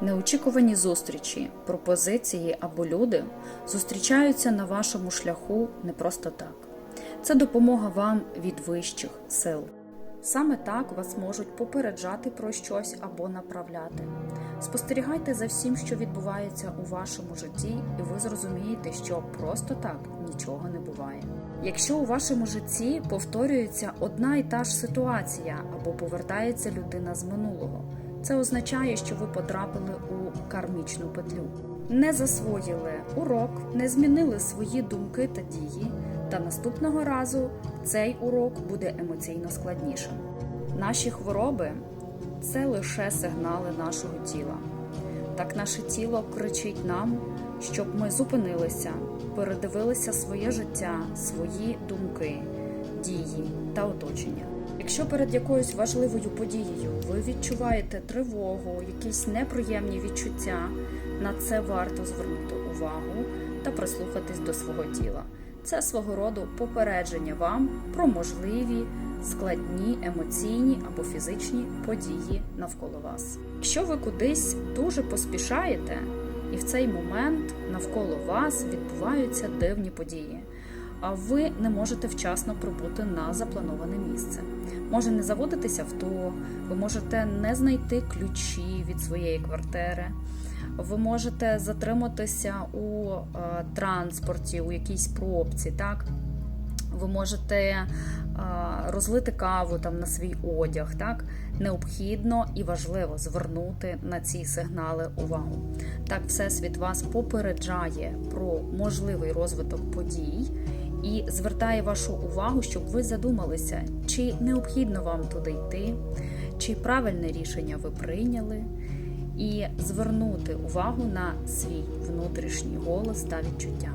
Неочікувані зустрічі, пропозиції або люди зустрічаються на вашому шляху не просто так. Це допомога вам від вищих сил. Саме так вас можуть попереджати про щось або направляти. Спостерігайте за всім, що відбувається у вашому житті, і ви зрозумієте, що просто так нічого не буває. Якщо у вашому житті повторюється одна і та ж ситуація або повертається людина з минулого, це означає, що ви потрапили у кармічну петлю. Не засвоїли урок, не змінили свої думки та дії, та наступного разу цей урок буде емоційно складнішим. Наші хвороби це лише сигнали нашого тіла. Так наше тіло кричить нам, щоб ми зупинилися, передивилися своє життя, свої думки, дії та оточення. Якщо перед якоюсь важливою подією ви відчуваєте тривогу, якісь неприємні відчуття, на це варто звернути увагу та прислухатись до свого тіла. Це свого роду попередження вам про можливі складні емоційні або фізичні події навколо вас. Якщо ви кудись дуже поспішаєте, і в цей момент навколо вас відбуваються дивні події, ви не можете вчасно прибути на заплановане місце. Може не заводитися авто, ви можете не знайти ключі від своєї квартири. Ви можете затриматися у е, транспорті, у якійсь пробці, так? Ви можете е, розлити каву там на свій одяг. Так? Необхідно і важливо звернути на ці сигнали увагу. Так, Всесвіт вас попереджає про можливий розвиток подій і звертає вашу увагу, щоб ви задумалися, чи необхідно вам туди йти, чи правильне рішення ви прийняли і звернути увагу на свій внутрішній голос та відчуття.